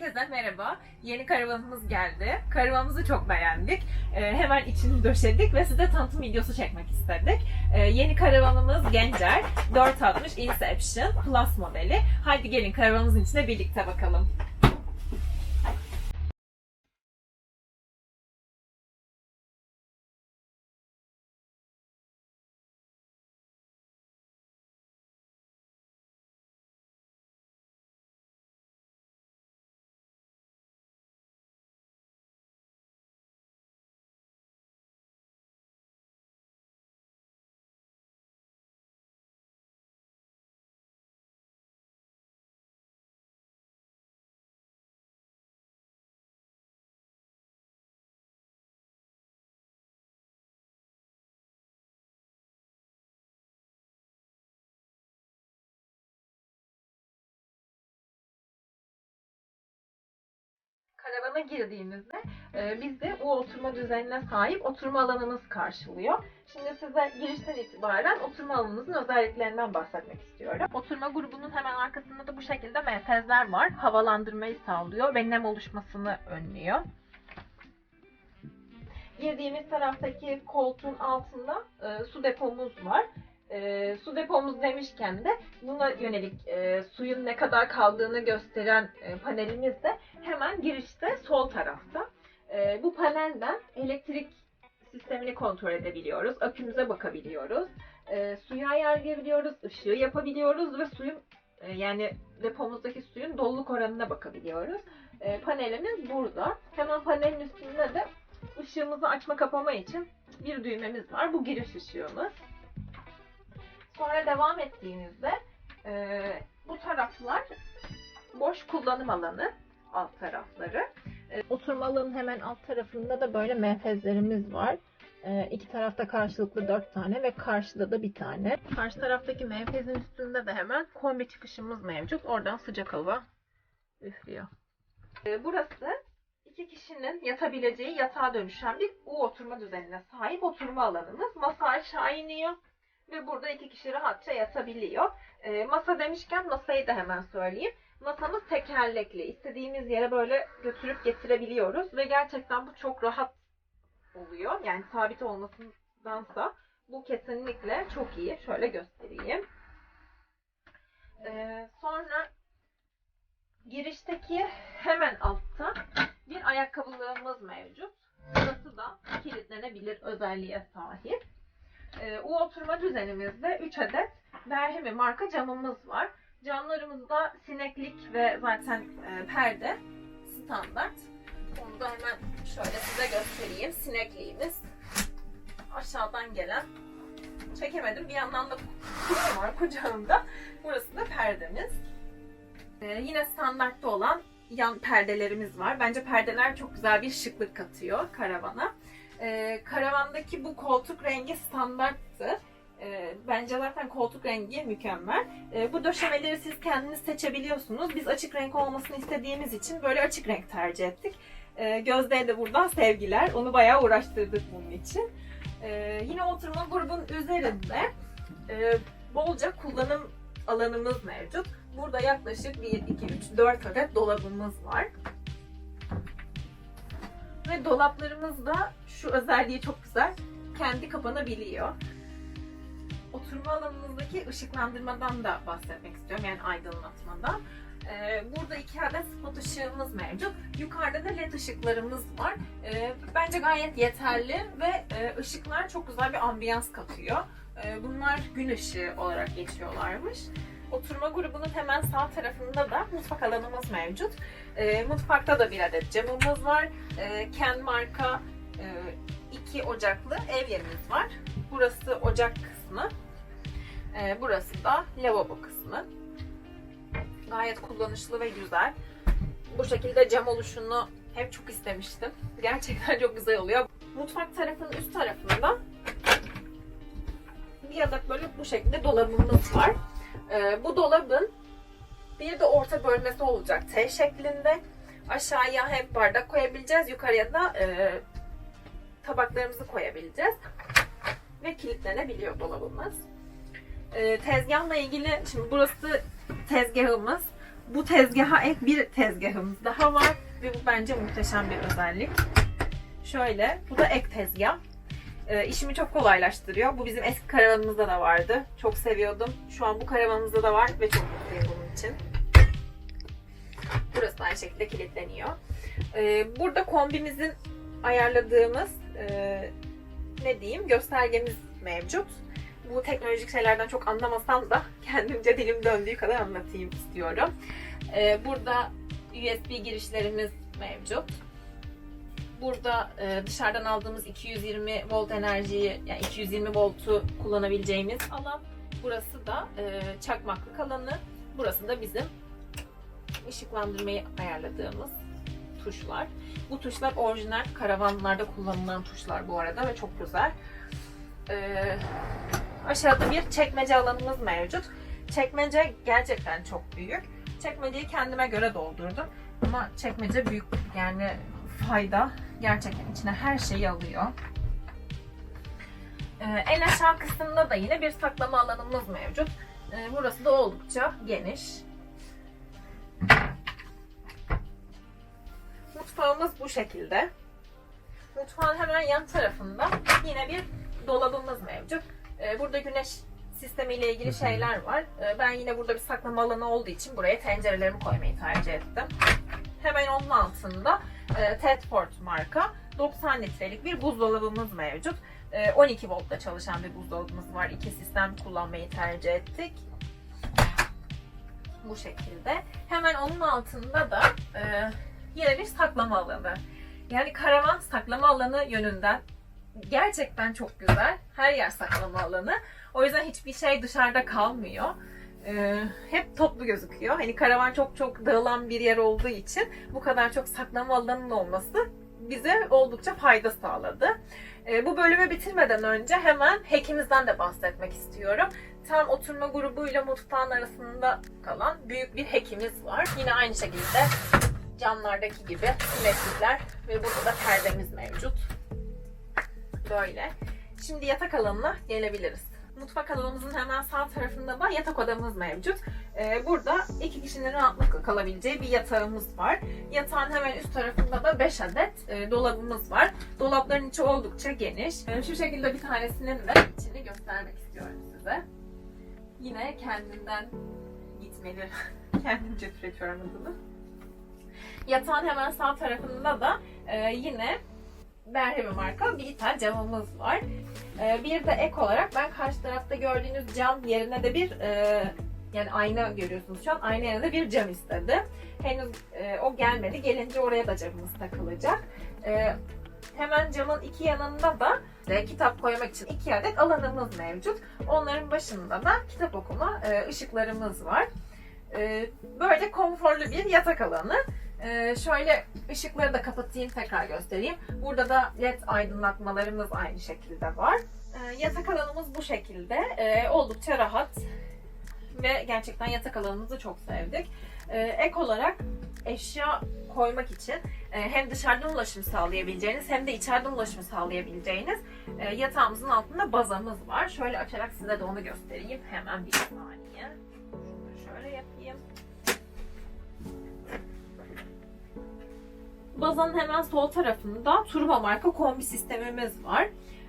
Herkese merhaba. Yeni karavanımız geldi. Karavanımızı çok beğendik. Ee, hemen içini döşedik ve size tanıtım videosu çekmek istedik. Ee, yeni karavanımız Gencer 460 Inception Plus modeli. Haydi gelin karavanımızın içine birlikte bakalım. Karavana girdiğimizde e, bizde bu oturma düzenine sahip oturma alanımız karşılıyor. Şimdi size girişten itibaren oturma alanımızın özelliklerinden bahsetmek istiyorum. Oturma grubunun hemen arkasında da bu şekilde menfezler var. Havalandırmayı sağlıyor ve nem oluşmasını önlüyor. Girdiğimiz taraftaki koltuğun altında e, su depomuz var. E, su depomuz demişken de buna yönelik e, suyun ne kadar kaldığını gösteren e, panelimiz de hemen girişte sol tarafta. E, bu panelden elektrik sistemini kontrol edebiliyoruz. Akümüze bakabiliyoruz. E, suyu ayarlayabiliyoruz. ışığı yapabiliyoruz ve suyun e, yani depomuzdaki suyun doluluk oranına bakabiliyoruz. E, panelimiz burada. Hemen panelin üstünde de ışığımızı açma kapama için bir düğmemiz var. Bu giriş ışığımız. Sonra devam ettiğimizde e, bu taraflar boş kullanım alanı alt tarafları. E, oturma alanının hemen alt tarafında da böyle menfezlerimiz var. E, iki tarafta karşılıklı dört tane ve karşıda da bir tane. Karşı taraftaki menfezin üstünde de hemen kombi çıkışımız mevcut. Oradan sıcak hava üflüyor. E, burası iki kişinin yatabileceği yatağa dönüşen bir U oturma düzenine sahip oturma alanımız. Masa aşağı iniyor ve burada iki kişi rahatça yatabiliyor. E, masa demişken masayı da hemen söyleyeyim. Masamız tekerlekli. İstediğimiz yere böyle götürüp getirebiliyoruz ve gerçekten bu çok rahat oluyor. Yani sabit olmasındansa bu kesinlikle çok iyi. Şöyle göstereyim. E, sonra girişteki hemen altta bir ayakkabılığımız mevcut. Burası da kilitlenebilir özelliğe sahip. E, o oturma düzenimizde 3 adet Berhemi marka camımız var. Camlarımızda sineklik ve zaten e, perde standart. Onu da hemen şöyle size göstereyim. Sinekliğimiz aşağıdan gelen. Çekemedim. Bir yandan da kutu var kucağımda. Burası da perdemiz. E, yine standartta olan yan perdelerimiz var. Bence perdeler çok güzel bir şıklık katıyor karavana. Ee, karavandaki bu koltuk rengi standarttı. Ee, bence zaten koltuk rengi mükemmel. Ee, bu döşemeleri siz kendiniz seçebiliyorsunuz. Biz açık renk olmasını istediğimiz için böyle açık renk tercih ettik. Ee, Gözde'ye de buradan sevgiler. Onu bayağı uğraştırdık bunun için. Yine oturma grubun üzerinde e, bolca kullanım alanımız mevcut. Burada yaklaşık 1, 2, 3, 4 adet dolabımız var. Ve dolaplarımız da şu özelliği çok güzel. Kendi kapanabiliyor. Oturma alanımızdaki ışıklandırmadan da bahsetmek istiyorum. Yani aydınlatmadan. Ee, burada iki adet spot ışığımız mevcut. Yukarıda da led ışıklarımız var. Ee, bence gayet yeterli ve e, ışıklar çok güzel bir ambiyans katıyor. Ee, bunlar gün ışığı olarak geçiyorlarmış. Oturma grubunun hemen sağ tarafında da mutfak alanımız mevcut. Mutfakta da bir adet camımız var. Ken marka e, iki ocaklı ev yerimiz var. Burası ocak kısmı. Ee, burası da lavabo kısmı. Gayet kullanışlı ve güzel. Bu şekilde cam oluşunu hep çok istemiştim. Gerçekten çok güzel oluyor. Mutfak tarafının üst tarafında bir adet böyle bu şekilde dolabımız var. Ee, bu dolabın bir de orta bölmesi olacak T şeklinde. Aşağıya hem bardak koyabileceğiz, yukarıya da e, tabaklarımızı koyabileceğiz. Ve kilitlenebiliyor dolabımız. E, tezgahla ilgili, şimdi burası tezgahımız. Bu tezgaha ek bir tezgahımız daha var ve bu bence muhteşem bir özellik. Şöyle, bu da ek tezgah. Ee, işimi çok kolaylaştırıyor. Bu bizim eski karavanımızda da vardı. Çok seviyordum. Şu an bu karavanımızda da var ve çok mutluyum bunun için. Burası aynı şekilde kilitleniyor. Ee, burada kombimizin ayarladığımız e, ne diyeyim göstergemiz mevcut. Bu teknolojik şeylerden çok anlamasam da kendimce dilim döndüğü kadar anlatayım istiyorum. Ee, burada USB girişlerimiz mevcut. Burada e, dışarıdan aldığımız 220 volt enerjiyi, yani 220 voltu kullanabileceğimiz alan. Burası da e, çakmaklık alanı. Burası da bizim ışıklandırmayı ayarladığımız tuşlar. Bu tuşlar orijinal karavanlarda kullanılan tuşlar bu arada ve çok güzel. Ee, aşağıda bir çekmece alanımız mevcut. Çekmece gerçekten çok büyük. Çekmeceyi kendime göre doldurdum. Ama çekmece büyük yani fayda. Gerçekten içine her şeyi alıyor. Ee, en aşağı kısımda da yine bir saklama alanımız mevcut. Ee, burası da oldukça geniş. Mutfağımız bu şekilde. Mutfağın hemen yan tarafında yine bir dolabımız mevcut. Ee, Burada güneş sistemiyle ilgili şeyler var. Ee, Ben yine burada bir saklama alanı olduğu için buraya tencerelerimi koymayı tercih ettim. Hemen onun altında e, Tedford marka 90 litrelik bir buzdolabımız mevcut. E, 12 voltta çalışan bir buzdolabımız var. İki sistem kullanmayı tercih ettik. Bu şekilde. Hemen onun altında da e, yine bir saklama alanı. Yani karavan saklama alanı yönünden gerçekten çok güzel. Her yer saklama alanı. O yüzden hiçbir şey dışarıda kalmıyor. Ee, hep toplu gözüküyor. Hani karavan çok çok dağılan bir yer olduğu için bu kadar çok saklama alanının olması bize oldukça fayda sağladı. Ee, bu bölümü bitirmeden önce hemen hekimizden de bahsetmek istiyorum. Tam oturma grubuyla mutfağın arasında kalan büyük bir hekimiz var. Yine aynı şekilde camlardaki gibi simetrikler ve burada da perdemiz mevcut. Böyle. Şimdi yatak alanına gelebiliriz. Mutfak alanımızın hemen sağ tarafında da yatak odamız mevcut. Ee, burada iki kişinin rahatlıkla kalabileceği bir yatağımız var. Yatağın hemen üst tarafında da 5 adet e, dolabımız var. Dolapların içi oldukça geniş. Ee, şu şekilde bir tanesinin de içini göstermek istiyorum size. Yine kendinden gitmeli. Kendimce türetiyorum adını. Yatağın hemen sağ tarafında da e, yine Berhemi marka bir ithal camımız var. E, bir de ek olarak ben karşı tarafta gördüğünüz cam yerine de bir e, yani ayna görüyorsunuz şu an. Ayna yerine de bir cam istedi. Henüz e, o gelmedi. Gelince oraya da camımız takılacak. E, hemen camın iki yanında da e, kitap koymak için iki adet alanımız mevcut. Onların başında da kitap okuma e, ışıklarımız var. E, böyle konforlu bir yatak alanı. Ee, şöyle ışıkları da kapatayım tekrar göstereyim. Burada da led aydınlatmalarımız aynı şekilde var. Ee, yatak alanımız bu şekilde. Ee, oldukça rahat ve gerçekten yatak alanımızı çok sevdik. Ee, ek olarak eşya koymak için e, hem dışarıdan ulaşım sağlayabileceğiniz hem de içeriden ulaşım sağlayabileceğiniz e, yatağımızın altında bazamız var. Şöyle açarak size de onu göstereyim. Hemen bir saniye. Şunu şöyle yapayım. Bazanın hemen sol tarafında Turbo marka kombi sistemimiz var.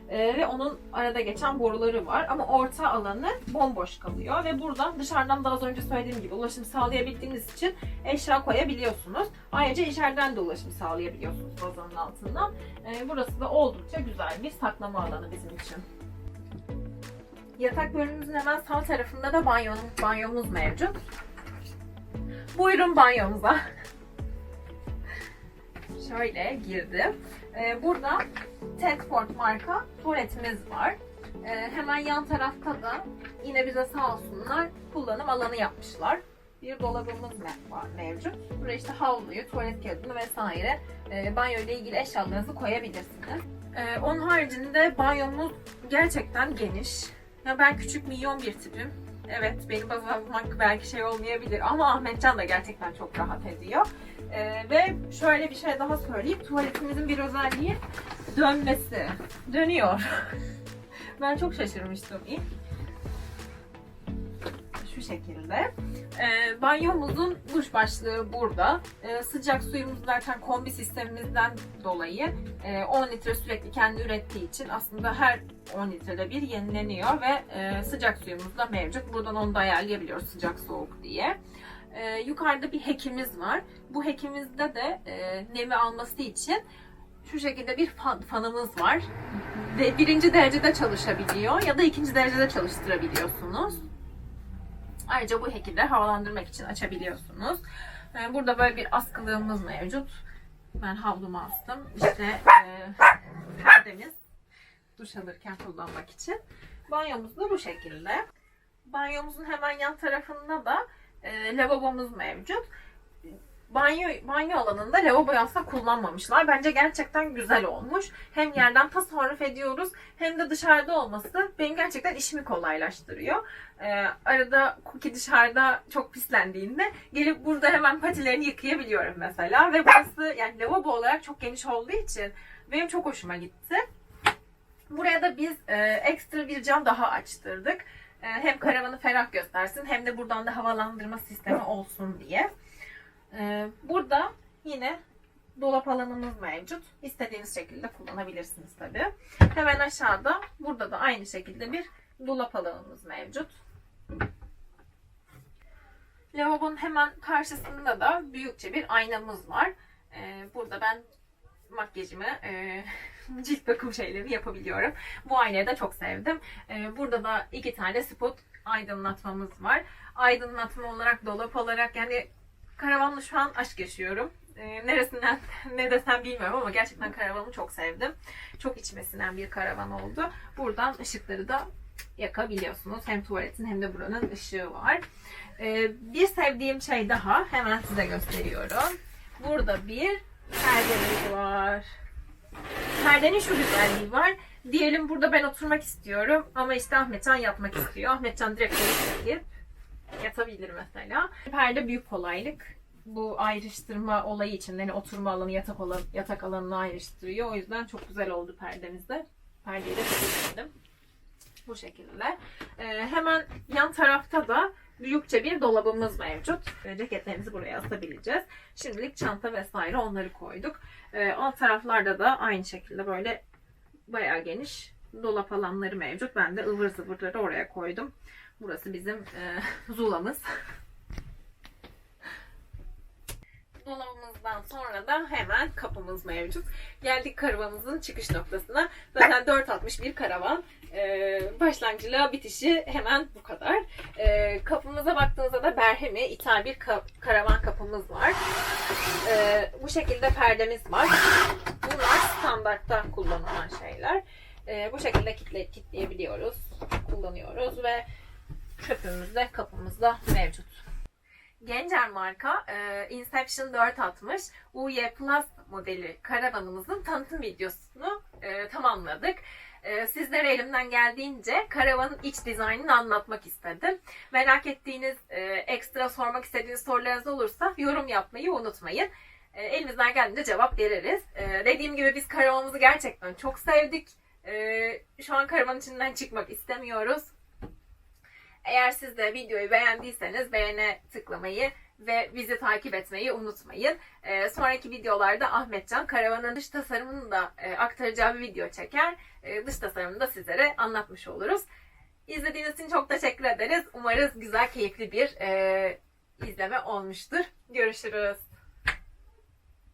Ee, ve onun arada geçen boruları var ama orta alanı bomboş kalıyor ve buradan dışarıdan da az önce söylediğim gibi ulaşım sağlayabildiğiniz için eşya koyabiliyorsunuz. Ayrıca içeriden de ulaşım sağlayabiliyorsunuz bazanın altından. Ee, burası da oldukça güzel bir saklama alanı bizim için. Yatak bölümümüzün hemen sağ tarafında da banyomuz, banyomuz mevcut. Buyurun banyomuza. Şöyle girdim. Ee, burada Tedford marka tuvaletimiz var. Ee, hemen yan tarafta da yine bize sağ olsunlar kullanım alanı yapmışlar. Bir dolabımız mevcut. Buraya işte havluyu, tuvalet kağıdını vesaire e, banyo ile ilgili eşyalarınızı koyabilirsiniz. Ee, onun haricinde banyomuz gerçekten geniş. Ya ben küçük milyon bir tipim. Evet beni baz almak belki şey olmayabilir ama Ahmetcan da gerçekten çok rahat ediyor. Ee, ve şöyle bir şey daha söyleyeyim. Tuvaletimizin bir özelliği dönmesi. Dönüyor. ben çok şaşırmıştım ilk. Şu şekilde. Ee, banyomuzun duş başlığı burada. Ee, sıcak suyumuz zaten kombi sistemimizden dolayı e, 10 litre sürekli kendi ürettiği için aslında her 10 litrede bir yenileniyor ve e, sıcak suyumuz da mevcut. Buradan onu da ayarlayabiliyoruz sıcak soğuk diye. Ee, yukarıda bir hekimiz var. Bu hekimizde de e, nemi alması için şu şekilde bir fan, fanımız var. Ve birinci derecede çalışabiliyor ya da ikinci derecede çalıştırabiliyorsunuz. Ayrıca bu heki de havalandırmak için açabiliyorsunuz. Ee, Burada böyle bir askılığımız mevcut. Ben havlumu astım. İşte e, perdemiz duş alırken kullanmak için. Banyomuz da bu şekilde. Banyomuzun hemen yan tarafında da e, lavabomuz mevcut. Banyo, banyo alanında lavaboyu aslında kullanmamışlar. Bence gerçekten güzel olmuş. Hem yerden tasarruf ediyoruz hem de dışarıda olması benim gerçekten işimi kolaylaştırıyor. Ee, arada Cookie dışarıda çok pislendiğinde gelip burada hemen patilerini yıkayabiliyorum mesela. Ve burası yani lavabo olarak çok geniş olduğu için benim çok hoşuma gitti. Buraya da biz e, ekstra bir cam daha açtırdık. E, hem karavanı ferah göstersin hem de buradan da havalandırma sistemi olsun diye. E, burada yine dolap alanımız mevcut. İstediğiniz şekilde kullanabilirsiniz tabii. Hemen aşağıda burada da aynı şekilde bir dolap alanımız mevcut. Lavabonun hemen karşısında da büyükçe bir aynamız var. E, burada ben makyajımı, e, cilt bakım şeylerimi yapabiliyorum. Bu aynayı da çok sevdim. E, burada da iki tane spot aydınlatmamız var. Aydınlatma olarak, dolap olarak yani karavanla şu an aşk yaşıyorum. E, neresinden ne desem bilmiyorum ama gerçekten karavanı çok sevdim. Çok içmesinden bir karavan oldu. Buradan ışıkları da yakabiliyorsunuz. Hem tuvaletin hem de buranın ışığı var. E, bir sevdiğim şey daha hemen size gösteriyorum. Burada bir perdemiz var. Perdenin şu güzelliği var. Diyelim burada ben oturmak istiyorum ama işte Ahmetcan yatmak istiyor. Ahmetcan direkt çekip yatabilir mesela. Perde büyük kolaylık. Bu ayrıştırma olayı için yani oturma alanı yatak alanı, yatak alanını ayrıştırıyor. O yüzden çok güzel oldu perdemizde. Perdeyi de çok. Bu şekilde. Ee, hemen yan tarafta da büyükçe bir dolabımız mevcut. Ee, Ceketlerimizi buraya asabileceğiz. Şimdilik çanta vesaire onları koyduk. Ee, alt taraflarda da aynı şekilde böyle bayağı geniş dolap alanları mevcut. Ben de ıvır zıvırları oraya koydum. Burası bizim e, zulamız. Dolabımızdan sonra da hemen kapımız mevcut. Geldik karavanımızın çıkış noktasına. Zaten 461 karavan. Ee, başlangıcıyla bitişi hemen bu kadar. Ee, kapımıza baktığınızda da Berhemi ithal bir ka- karavan kapımız var. Ee, bu şekilde perdemiz var. Bunlar standartta kullanılan şeyler. Ee, bu şekilde kitle, kitleyebiliyoruz, kullanıyoruz ve çöpümüz de kapımızda mevcut. Gencer marka e, Inception 460 UY Plus modeli karavanımızın tanıtım videosunu e, tamamladık. E, sizlere elimden geldiğince karavanın iç dizaynını anlatmak istedim. Merak ettiğiniz, e, ekstra sormak istediğiniz sorularınız olursa yorum yapmayı unutmayın. E, elimizden geldiğince cevap veririz. E, dediğim gibi biz karavanımızı gerçekten çok sevdik. E, şu an karavan içinden çıkmak istemiyoruz. Eğer siz de videoyu beğendiyseniz beğene tıklamayı ve bizi takip etmeyi unutmayın. Ee, sonraki videolarda Ahmetcan karavanın dış tasarımını da e, aktaracağı bir video çeker. E, dış tasarımını da sizlere anlatmış oluruz. İzlediğiniz için çok teşekkür ederiz. Umarız güzel, keyifli bir e, izleme olmuştur. Görüşürüz.